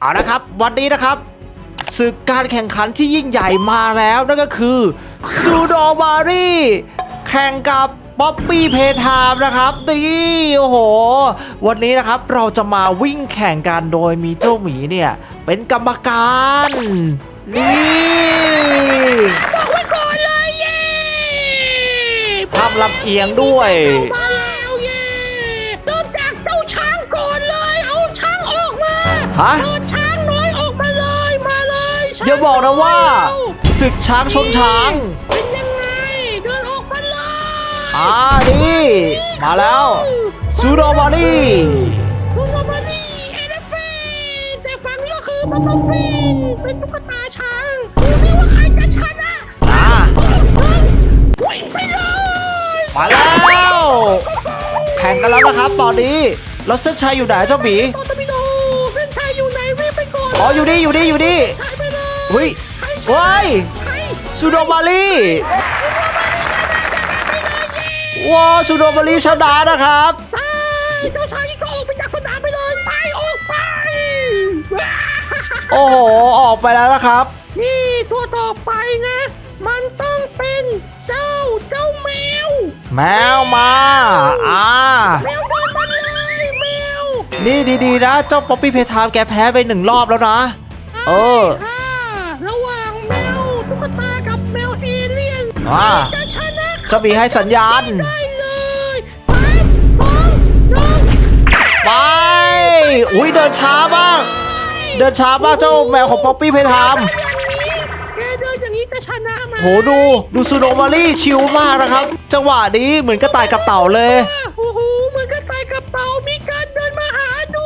เอาละครับวันนี้นะครับศึกการแข่งขันที่ยิ่งใหญ่มาแล้วนั่นก็คือซูโดมารีแข่งกับป๊อปปี้เพทามนะครับนี่โอ้โห วันนี้นะครับเราจะมาวิ่งแข่งกันโดยมีเจ้าหมีเนี่ย เป็นกรรมการนี่บอกไว้ก่อนเลยเย้ภาพลำเอียงด้วย ฮะ เปิดช้างน้อยออกมาเลยมาเลยช้งอย่าบอกนะว่าศึกช้างชนช้างเป็นยังไงเดินออกมาเลยอ่านี่มาแล้วซูโดมารีคุณมามานี่เอเลฟแต่ฝั่งนี้ก็คือบับเบิ้ลฟินเป็นตุ๊กตาช้างดูนี่ว่าใครจะชนะอ่าวิ่งไปเลยมาแล้ว แข่งกันแล้วนะครับตอนนี้แล้วเส้นชัยอยู่ไหนเจ้าหมีโตตบิโอนอ๋ออยู่นี่อยู่นี่อยู่นี่หายไปเลยเฮ้ยใครชนะเฮ้ยใครซูโดมารีว้าวซูโดมารีชนะนะครับใช่เจ้าชายนี่ก็ออกไปจากสนามไปเลยไปออกไป โอ้โหออกไปแล้วนะครับ นี่ตัวต่อไปนะ มันต้องเป็นเจ้าเจ้าแมว แมวมาอ่าแมว นี่ดีๆนะ เจ้าป๊อปปี้เพทามแกแพ้ไปหนึ่งรอบแล้วนะ เออค่ะระหว่างแมวตุ๊กตากับแมวเอเลี่ยนอ่าจะชนะเจ้าหมีให้สัญญาณ ได้เลยสามสองหนึ่งไป อุ้ยเดินช้ามาก เดินช้ามากเจ้าแมวของป๊อปปี้เพทามอย่างนี้แกเดินอย่างนี้จะชนะไหมโหดู ดูซูโนมารีชิลมากนะครับ จังหวะนี้เหมือนกระต่ายกับเต่าเลย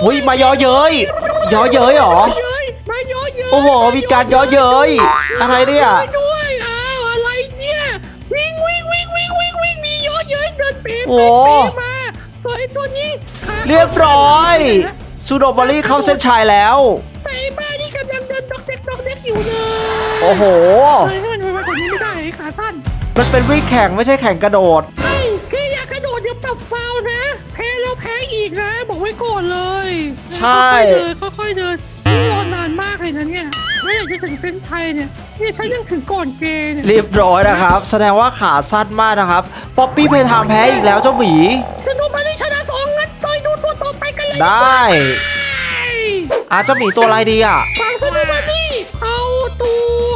อุ้ยมาย่อเย้ยย่อเย้ยเหรอ เย้ยมาเยอะเย้ยโอ้โห มีการย่อเย้ยอะไรเนี่ยไปด้วยอ้าวอะไรเนี่ยวิ่งวิ่งวิ่งวิ่งวิ่งวิ่งมีเยอะเย้ยเดินเป๊ะโอ้เป๊ะเป๊ะมาตัวไอ้ตัวนี้ขาเรียบร้อยซูโนมารีเข้าเส้นชัยแล้วแต่ไอ้บ้านี่กำลังเดินดอกเด็กดอกเด็กอยู่เลยโอ้โห เฮ้ยให้มันไวๆกว่านี้ไม่ได้ไอ้ขาสั้นมันเป็นวิ่งแข่งไม่ใช่แข่งกระโดดเฮ้ ค่อยๆเดินค่อยๆเดินนี่รอนานมากเลยนะเนี่ยไม่อยากจะถึงเส้นชัยเนี่ยนี่ฉันยังถึงก่อนเกย์เนี่ยเรียบร้อยนะครับ แสดงว่าขาสั้นมากนะครับ ป๊อปปี้เพทามแพ้อีกแล้วเจ้าหมีสนุกมาได้ชนะสองงั้นต่อยดูตัวต่อไปกันเลยได้อาเจ้าหมีตัวอะไรดีอะ ฟังสนุกมาดิเอาตัว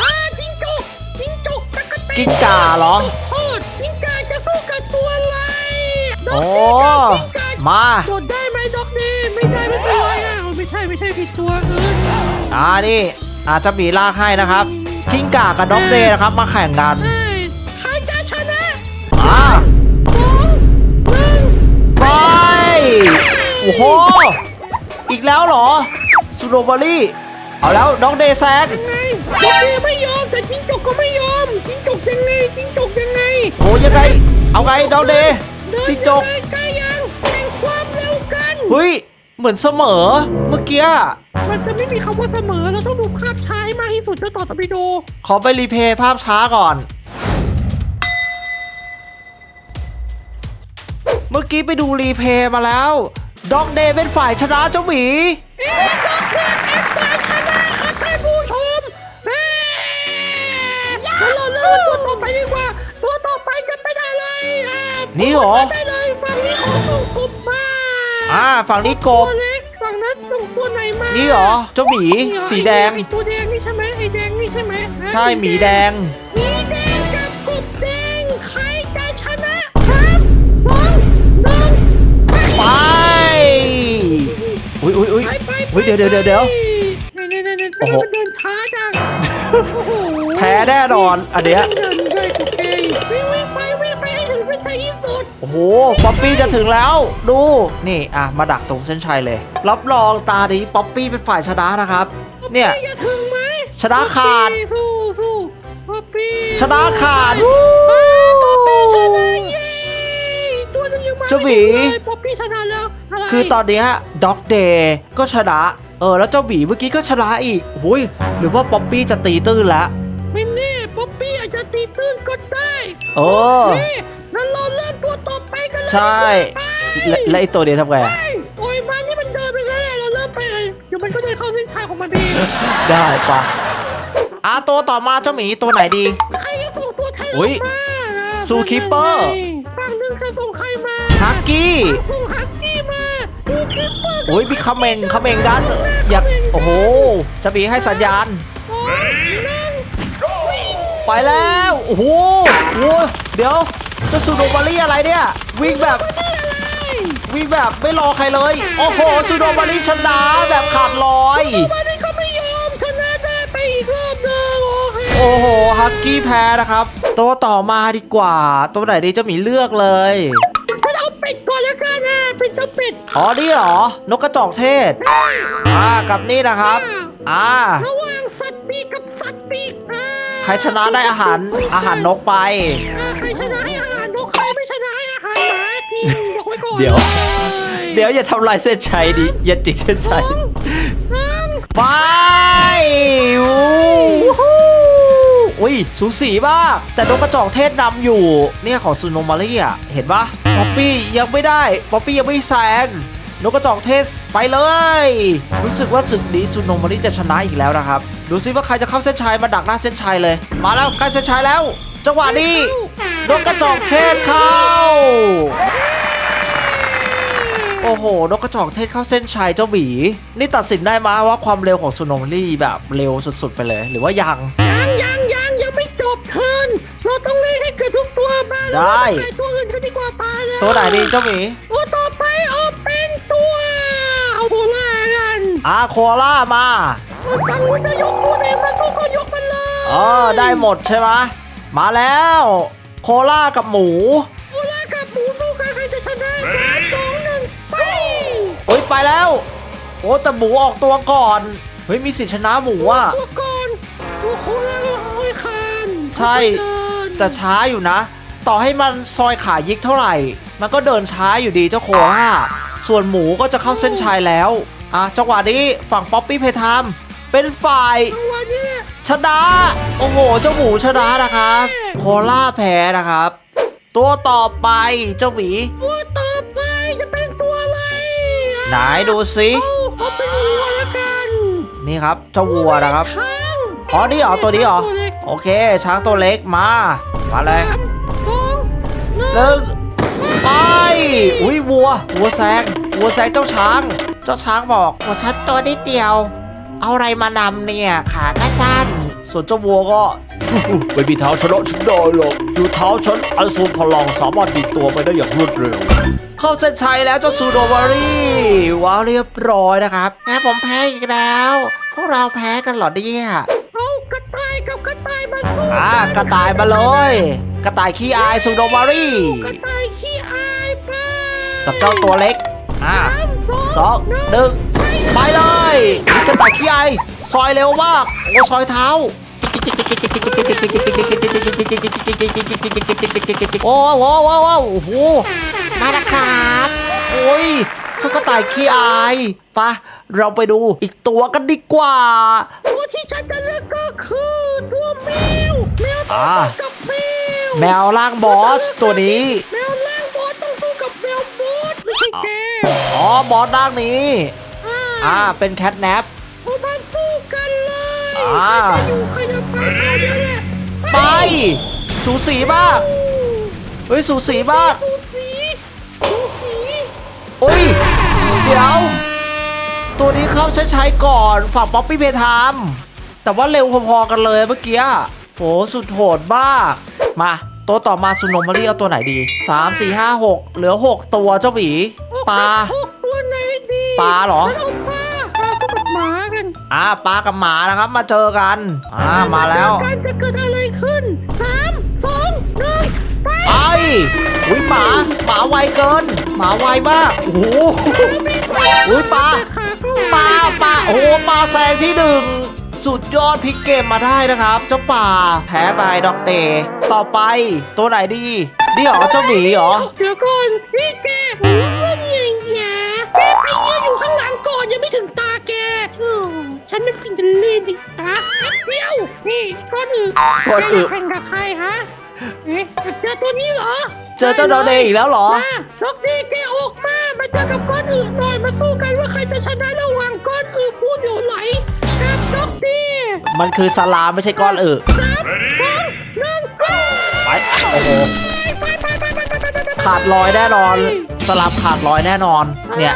อ่าจิงจกจิงจกตะกะแตนกิ้งก่าเหรอ โทษจิงกาจะสู้กับตัวอะไรดอกโอ้เดย์กับจิงกามา โดด อ่านี่อาจจะมีลากให้นะครับกิ้งก่ากับด็อกเดย์นะครับมาแข่งกันใช่ใครจะชนะอ่าสองหนึ่งไปโอ้โหอีกแล้วเหรอซูโนบอรี่เอาแล้วด็อกเดย์แซงไงด็อกเดย์ไม่ยอมแต่จิงจกก็ไม่ยอมจิงจกยังไงจิงจกยังไงโอ้ยังไงเอาไงด็อกเดย์เดินจิงจกยังไงใกล้ยังแข่งความเร็วกันเฮ้ย เหมือนเสมอ เมื่อกี้ มันจะไม่มีคำว่าเสมอ เราต้องดูภาพช้าให้มากที่สุดเจ้าต่อตะบิโดขอไปรีเพย์ภาพช้าก่อน เมื่อกี้ไปดูรีเพย์มาแล้วด็อกเดย์เป็นฝ่ายชนะเจ้าหมี เอ๊ะด็อกเดย์เป็นฝ่ายชนะครับท่านผู้ชมเอ๊ะแล้วเราเริ่มตัวต่อไปดีกว่า ตัวต่อไปจะเป็นอะไรอะนี่เหรอได้เลยฝั่งนี้ขอส่งกบมา อ่าฝั่งนี้กตัวบเล็กฝั่งนั้นส่งตัวไหนมานี่เหรอเจ้าหมีนี่เหรอสีแดง ไอ้ตัวแดงนี่ใช่ไหมไอ้แดงนี่ใช่ไหมฮะใช่หมีแดง หมีแดงกับกบแดงใครจะชนะสามสองหนึ่งไปไปอุ้ยอุ้ยอุ้ยไปไปอุ้ยเดี๋ยวเดี๋ยวเดี๋ยวเดี๋ยวเนี่ยเนี่ยเนี่ยโอ้ทำไมโห มันเดินช้าจังโอ้โห แพ้แน่นอนอันเนี้ย โอ้โห ป๊อปปี้จะถึงแล้ว ดู นี่ อะ มาดักตรงเส้นชัยเลย รับรองตานี้ป๊อปปี้เป็นฝ่ายชนะนะครับ เนี่ยป๊อปปี้จะถึงไหมชนะขาด สู้สู้ป๊อปปี้ชนะขาดอ้าวป๊อปปี้ชนะเย้ตัวนึงยังมาเจ้าหมี ไม่ถึงเลยป๊อปปี้ชนะแล้วอะไรคือตอนเนี้ด็อกเดย์ก็ชนะ เออ แล้วเจ้าหมีเมื่อกี้ก็ชนะอีกหุยหรือว่าป๊อปปี้จะตีตื้นแล้ว ไม่แน่ป๊อปปี้อาจจะตีตื้นก็ได้เออเฮ้ย งั้นเราเริ่มตัวต่อไปกันเลยใช่ไปและและไอตัวเดียวทำไงไปอะโอ้ยมานี่มันเดินไปแล้วแหละเราเริ่มไปเลยเดี๋ยวมันก็เดินเข้าเส้นของมันเองได้ปะอะตัวต่อมาเจ้าหมีตัวไหนดี ใครจะส่งตัวไทยอุ๊ยมานะซูคิปเปอร์ ฝั่งหนึ่งจะส่งใครมาฮักกี้ส่งฮักกี้มาซูคิปเปอร์ โอ้ยมีคาเมงคาเมงกันอยากโอ้โหเจะมีให้สัญญาณสองหนึ่งไปแล้ว โอ้โหโอ้โหเดี๋ยวเจะซูโดมารี่อะไรเนี่ย วิ่งแบบ วิ่งแบบไม่รอใครเลย โอ้โหซูโดมารี่ชนะแบบขาดลอย วันนี้ก็ไม่ยอมชนะได้ไปอีกรอบหนึงโอเคโอ้โห ฮักกี้แพ้นะครับ ตัวต่อมาดีกว่า ตัวไหนดีเจะมีเลือกเลย ฉันเอาเป็ดก่อนแล้วกันนะเป็นเจ้าเป็ดอ๋อ นี่เหรอ นกกระจอกเทศ อ่า กับนี่นะครับ อ่า ระหว่างสัตว์ปีกกับสัตว์ปีกอ่าใครชนะได้อาหารอาหารนกไป อ่าใครชนะให้อาหาร มบอกไว้ก่อนเดี๋ยวลเดี๋ยวอย่าทำลายเส้นชัยดิอย่าจิกเส้นสชัอยงหนึ่งไปอู้หูอุ้ยสูสีมากแต่นกกระจอกเทศนำอยู่ เนี่ยของซูโนมารี่อะเห็นปะป๊อปปี้ยังไม่ได้ ป๊อปปี้ยังไม่แซงนกกระจอกเทศไปเลย รู้สึกว่าศึกนี้ซูโนมารี่จะชนะอีกแล้วนะครับ ดูซิว่าใครจะเข้าเส้นชัยมาดักหน้าเส้นชัยเลย มาแล้วใกล้เส้นชัยแล้ว จังหวะนี้นกกระจอกเทศเข้า โอ้โห นกกระจอกเทศเข้าเส้นชัยเจ้าหวีนี่ตัดสินได้มาว่าความเร็วของซูโนมลี่แบบเร็วสุดๆไปเลย หรือว่ายัง ยังยังยังยังไม่จบเทิร์นเราต้องเล่นให้เกิดทุกตัวมาได้แล้วเราต้องใส่ตัวอื่นก็ดีกว่าปลาเลยตัวไหนดีเจ้าหมีตัวต่อไปเอาเป็นตัว เอาโบล่ากันอาโคล่ามาฝั่งนู้นจะยกตัวไหนมาสู้ก็ยกมันเลยเออได้หมดใช่ไหมมาแล้ว โคล่ากับหมู โบล่ากับหมูสู้กันใครจะชนะสามสองหนึ่งไป โอ้ยไปแล้ว โอ้แต่หมูออกตัวก่อน เฮ้ยมีสิทธิชนะหมูอะตัวก่อนตัวโคล่าก็ห้อยคานใช่แต่ช้าอยู่นะ ต่อให้มันซอยขายิกเท่าไหร่ มันก็เดินช้าอยู่ดีเจ้าโคล่าส่วนหมูก็จะเข้าเส้นชัยแล้วอะจังหวะนี้ฝั่งป๊อปปี้เพทามเป็นฝ่ายจังหวะนี้ชนะโอ้โหเจ้าหมูชนะนะครับ โคล่าแพ้นะครับ ตัวต่อไปเจ้าหมีตัวต่ ไหนดูสิเอาเอาเป็นวัวแล้วกันนี่ครับเจ้าวัวนะครับช้างอ๋อนี่เหรอตัวนี้เหรอตัวเล็กโอเค ช้างตัวเล็กมา มาเลยสามสองหนึ่งหนึ่งไปอุ้ยวัววัวแซงวัวแซงเจ้าช้าง เจ้าช้างบอกว่าฉันตัวนิดเดียว เอาอะไรมานำเนี่ย ขาก็สั้น ส่วนเจ้าวัวก็ไม่มีเท้าชนะฉันได้หรอกดูเท้าฉันอันทรงพลังสามารถดีดตัวไปได้อย่างรวดเร็ว เข้าเส้นชัยแล้วเจ้าซูโดวารีว้าวเรียบร้อยนะครับแพ้ผมแพ้อีกแล้ว พวกเราแพ้กันเหรอเนี่ยเอากระต่ายกับกระต่ายมาสู้อ่ากระต่ายมาเลย กระต่ายขี้อายซูโดวารีกระต่ายขี้อายไปกับเจ้าตัวเล็กอ่าสามสองหนึ่งไปเลยนี่กระต่ายขี้อายซอยเร็วมากโอ้ซอยเท้า โอ้โหโอ้โหโอ้โหมาแล้วครับโอ้ยเจ้ากระต่ายขี้อายปะเราไปดูอีกตัวกันดีกว่า ตัวที่ฉันจะเลือกก็คือตัวแมวแมวต้องอ่าสู้กับแมวแมวล่างบอสตัวนี้แมวล่างบอสต้องสู้กับแมวบอสไม่ใช่แกอ๋อบอสล่างนี้อ่าเป็นแคทแนปเอามาสู้กันเลยอ่าใครจะอยู่ใครจะ ไปใครเดียวแหละไป สูสีมาก เฮ้ย สูสีมากสูสีสูสีโอ้ย เดี๋ยว ตัวนี้เข้าเส้นชัยก่อนฝั่งป๊อปปี้เพทามแต่ว่าเร็วพอๆกันเลยเมื่อกี้โหสุดโหดมาก มา ตัวต่อมาซูโนมารีเอาตัวไหนดี 3 4 5 6 เหลือ 6 ตัวเจ้าหวีปลา พวกตัวไหนดีปลาเหรอเอาปลาปลาสู้กับหมากัน อ่าปลากับหมานะครับมาเจอกันอ่ามาแล้วการจะเกิดอะไรขึ้นสามสองหนึ่งไปไอ้อุ้ยหมาหมาไวเกิน หมาไวมากโอ้โหอุ๊ยปลาขาก็ปลาปลาโอ้โหปลาแซงที่หนึ่งสุดยอดพลิกเกมมาได้นะครับ เจ้าป่าแพ้ไปด็อกเต ต่อไปตัวไหนดีนี่เหรอเจ้าหมีเหรอเดี๋ยวก่อนนี่แก ฉันเป็นฟินเดลเล่นดิฮะแป๊บเดียวนี่ก้อนอื่นก้อนอื่นแกจะแข่งกับใครฮะเอ๊ะเจอตัวนี้เหรอเจอเจ้าดอเดย์อีกแล้วเหรอ มาด็อกนี่แกออกมามาเจอกับก้อนอื่นหน่อยมาสู้กันว่าใครจะชนะระหว่างก้อนอื่นพูดอยู่ไหลมันคือสลามไม่ใช่ก้อนอึสามสองหนึ่งไปไปโอ้โหไปไปไปไปไปไปไป ขาดลอยแน่นอน สลามขาดลอยแน่นอน เนี่ย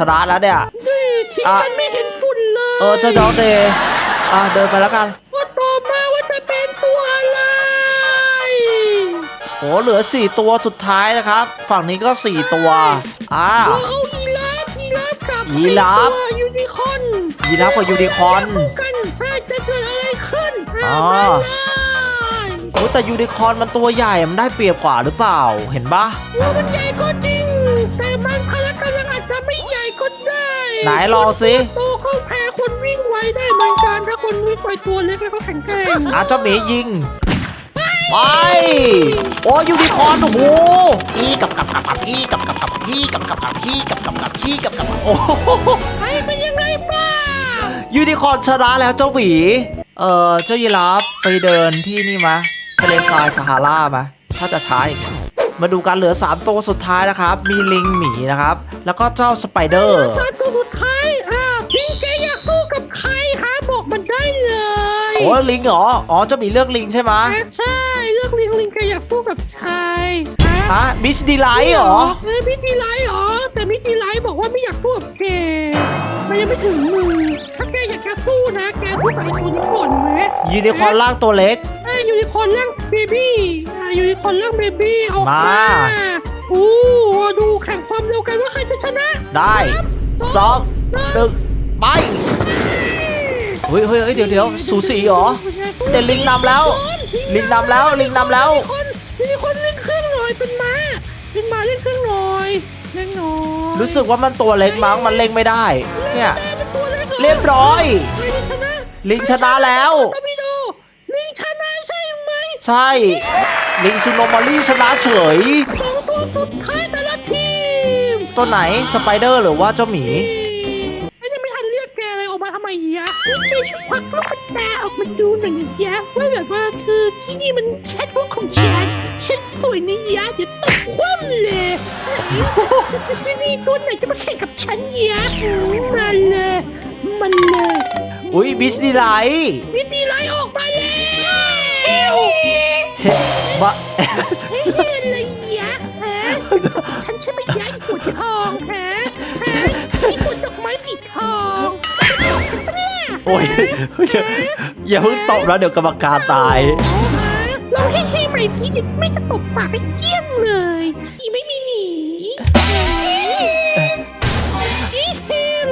ชนะแล้วเนี่ยนี่ทิ้งอะ กันไม่เห็นฝุ่นเลยเออเจ้าดอกเดย์อะเดินไปแล้วกันว่าต่อมาว่าจะเป็นตัวอะไรโอ้เหลือ 4 ตัวสุดท้ายนะครับ ฝั่งนี้ก็ 4 ตัวอ่า เราเอายีราฟยีราฟกับยีราฟไอ้ตัวยูนิคอร์นยีราฟกับยูนิคอร์นคู่กันถ้าจะเกิดอะไรขึ้นอ๋อ มาเลยโอ้แต่ยูนิคอร์นมันตัวใหญ่มันได้เปรียบกว่าหรือเปล่าเห็นปะตัวมันใหญ่ก็จริง แต่มัน ได้ไหนลองสิโตเขาแพ้คนวิ่งไวได้เหมือนกันถ้าคนวิ่งไวตัวเล็กแล้วเขาแข็งแกร่งอาเจ้าหมียิงไปโอ้ยูนิคอร์นโอ้โหพี่กับกับกับกับพี่กับกับกับพี่กับกับกับพี่กับกับกับพี่กับกับโอ้โหไอ้เป็นยังไงบ้างยูนิคอร์นชนะแล้วเจ้าหมีเออเจ้ายีราฟไปเดินที่นี่มะทะเลทรายซาฮารามาถ้าจะช้าอีกมาดูกันเหลือ 3 ตัวสุดท้ายนะครับ มีลิงหมีนะครับ แล้วก็เจ้าสไปเดอร์ โอ้ลิงเหรอ อ๋อเจ้าหมีเลือกลิงใช่ไหมะใช่เลือกลิงลิงแกอยากสู้กับใครฮะฮะมิสดีไลท์เหรอเฮ้ยมิติไลท์เหรอแต่มิติไลท์บอกว่าไม่อยากสู้กับแกมันยังไม่ถึงมือถ้าแกอยากจะสู้นะแกสู้กับไอ้ตัวนี้ก่อนไหมยูนิคอร์นล่างตัวเล็กไอ้ยูนิคอร์นร่างเบบี้อ่ายูนิคอร์นร่างเบบี้ออกมามาโอ้ดูแข่งความเร็วกันว่าใครจะชนะ ได้สองหนึ่งไป เฮ้ยเฮ้ยเฮ้ยเดี๋ยวเดี๋ยวสูสีเหรอแต่ลิงนำแล้ว ลิงนำแล้วลิงนำแล้วยูนิคอร์นยูนิคอร์นเล่นเครื่องหน่อยเป็นม้าเป็นม้าเล่นเครื่องหน่อยเล่นหน่อยรู้สึกว่ามันตัวเล็กมั้งมันเล็งไม่ได้ เนี่ยได้เป็นตัวเล็กหเรียบร้อย ลิงชนะลิงชนะแล้วตามิโดลิงชนะใช่ไหมใช่ลิงซูโนมารีชนะเฉยสองตัวสุดท้ายแต่ละทีมตัวไหนสไปเดอร์หรือว่าเจ้าหมีไม่ นี่แกช่วยพักลูกตาออกมาดูหน่อยนะยะว่าแบบว่าคือที่นี่มันแคทวอล์กของฉันฉันสวยนะยะเดี๋ยวตกคว่ำเลยจะมีตัวไหนจะมาแข่งกับฉันยะมาเลยมันเลยอุ้ยบิสดีไลท์วิธีไล่ออกมาแล้ว บะ อ้ยอย่าเพิ่งตบแล้วเดี๋ยวกรรมการตาย เราให้ให้ใหม่สิเด็กไม่จะตบปากให้เกลี้ยงเลยอีไม่มีหนี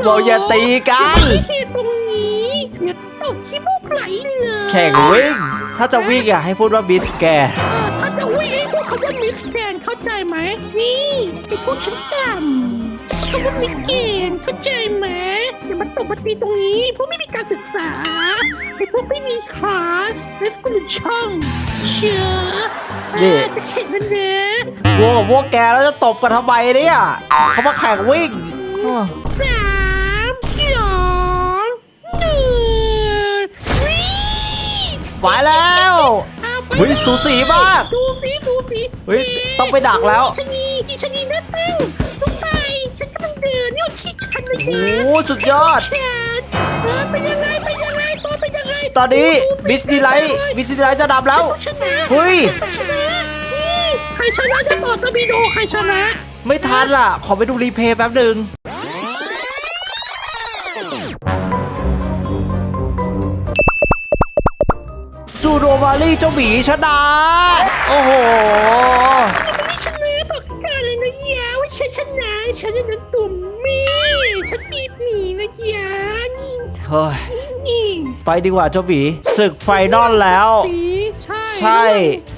บอกอย่าตีกันเฮตรงนี้เดี๋ยวตบที่มุกไหลเลยแข่งวิ่ง ถ้าจะวิ่งอะให้พูดว่าบิสแกเออถ้าจะวิ่งให้พวกเขาว่ามิสแกนเข้าใจไหมนี่ไอ้พวกฉันต่ำเขาว่ามิเกน มาตบมาตีตรงนี้ พวกไม่มีการศึกษาไอ้พวกไม่มีคลาสเลสกุลช่องเชื่อนี่อ่าจะแข่งกันนะวัวกับพวกแกแล้วจะตบกันทำไมเนี่ยเขามาแข่งวิ่งอ้อสามสองหนึ่งวิ่งไปแล้วเอาไปเฮ้ยสูสีมาก ดูสิดูสิเฮ้ยต้องไปดักแล้วชะนีพี่ชะนีหน้าตั้ง โอ้นะโหสุดยอดฉันเออเป็นยังไงเป็นยังไงตัวเป็นยังไงตอนนี้ดูสิบิสดีไลท์บิสดีไลท์จะดับแล้ว ชนะเฮ้ย ชนะนี่ใครชนะจะตอบตะบีโดใครชนะไม่ทันล่ะ ขอไปดูรีเพย์แป๊บหนึ่งซูโรมารีเจ้าหมีชนะ โอ้โห ไม่ชนะบอกกันเลยนะยาว่าฉันชนะฉันจะนั้นตุ่ม มีฉันปีบหมีนะยานี่เฮ้ยนี่ไปดีกว่าเจ้าหมีศึกไฟนอลแล้ว สีใช่ใช่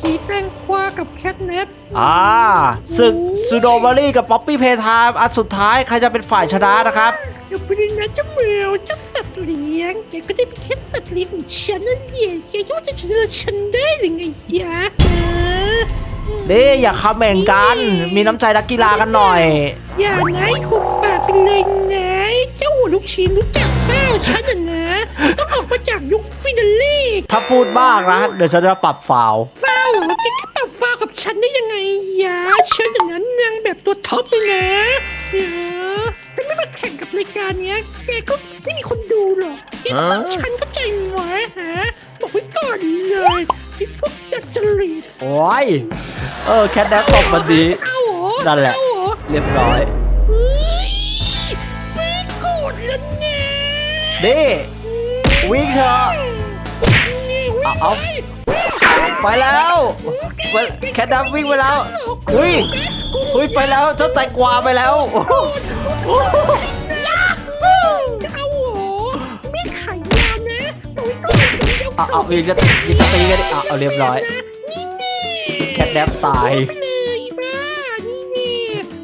ผีแตงกวากับแคทเนปอ่าศึกซูโดมารีกับป๊อปปี้เพทามอันสุดท้ายใครจะเป็นฝ่ายชนะนะครับ เดี๋ยวไปดูนะเจ้าแมวเจ้าสัตว์เลี้ยงแกก็ได้เป็นแค่สัตว์เลี้ยงของฉันนั่นแหละแกคิดว่าจะชนะฉันได้หรือไงยะฮะ นี่อย่าคำแม่งกัน มีน้ำใจนักกีฬากันหน่อย อย่านะหุบปากไปเลยนะเจ้าหัวลูกชิ้นรู้จักเปล่าฉันน่ะนะ ต้องออกมาจากยุคฟินาเล่ถ้าพูดบ้างนะ เดี๋ยวฉันจะปรับฟาวล์ฟาวเหรอแกจะตับฟาวกับฉันได้ยังไงยะฉันอย่างนั้นนางแบบตัวท็อปเลยนะเดี๋ยวฉันไม่มาแข่งกับรายการการเนี้ย แกก็ไม่มีคนดูหรอกแกก็ต้องฉันก็ใจไว้ฮะบอกไว้ก่อนเลย ไอ้พวกจัดจริตโอ้ยเออแคทแนปตบมันดีเอาเหรอนั่นแหละ เอาเหรอเรียบร้อย เฮ้ยไม่โกรธแล้วเนี่ยนี่ วิ่งเถอะ นี่วิ่งเอาเอาไปไปแล้วไปแคทแนปวิ่งไปแล้ว อุ้ย อุ้ยไปแล้วเจ้าแตงกวาไปแล้วเอา เอาเอายิงจะยิงจะตีกันดิเอาเอาเรียบร้อยนี่แคทแนปตาย ไปเลยบ้า นี่แน่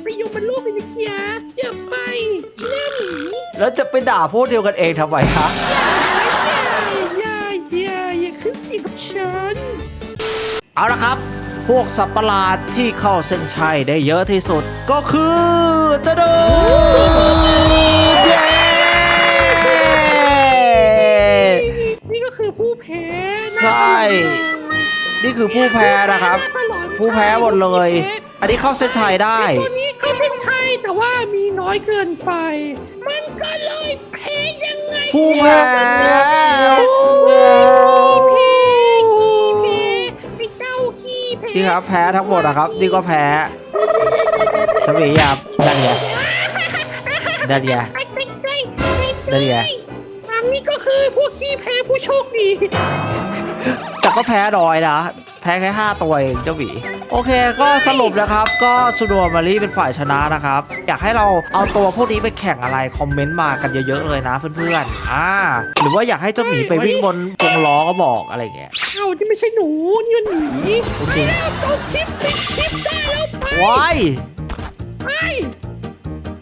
ไปยมมันโลกไปนะจ๊ะอย่าไปหน้าหมีแล้วจะไปด่าพวกเดียวกันเองทำไมฮะอย่าอย่าอย่าขึ้นเสียงกับฉันเอาละครับ พวกสัตว์ประหลาดที่เข้าเส้นชัยได้เยอะที่สุด ก็คือตะดูเย้นี่ ผู้แพ้นะใช่ นี่คือผู้แพ้นะครับผู้แพ้หมดเลย อันนี้เข้าเส้นชัยได้ตัวนี้เขาเป็นใช่แต่ว่ามีน้อยเกินไป มันก็เลยแพ้ยังไงผู้แพ้ขี้แพ้ขี้แพ้ไอ้เจ้าขี้แพ้นี่ครับแพ้ทั้งหมดนะครับ นี่ก็แพ้สมียามนั่นไงนั่นไงไอ้ใกล้ใกล้นั่นไงอันนี้ก็ คือผู้ขี้แพ้ผู้โชคดี แต่ก็แพ้น้อยนะ แพ้แค่5ตัวเองเจ้าหมีโอเค ก็สรุปนะครับ ก็ซูโดมารีเป็นฝ่ายชนะนะครับ อยากให้เราเอาตัวพวกนี้ไปแข่งอะไร คอมเมนต์มากันเยอะๆเลยนะเพื่อนๆอ่าหรือว่าอยากให้เจ้าหมีไปวิ่งบนวงล้อก็บอกอะไรอย่างเงี้ย เอ้าที่ไม่ใช่หนูนี่มันหมีโอเค ไปแล้วเอาคลิปปิดคลิปได้แล้วไปว้าย ไป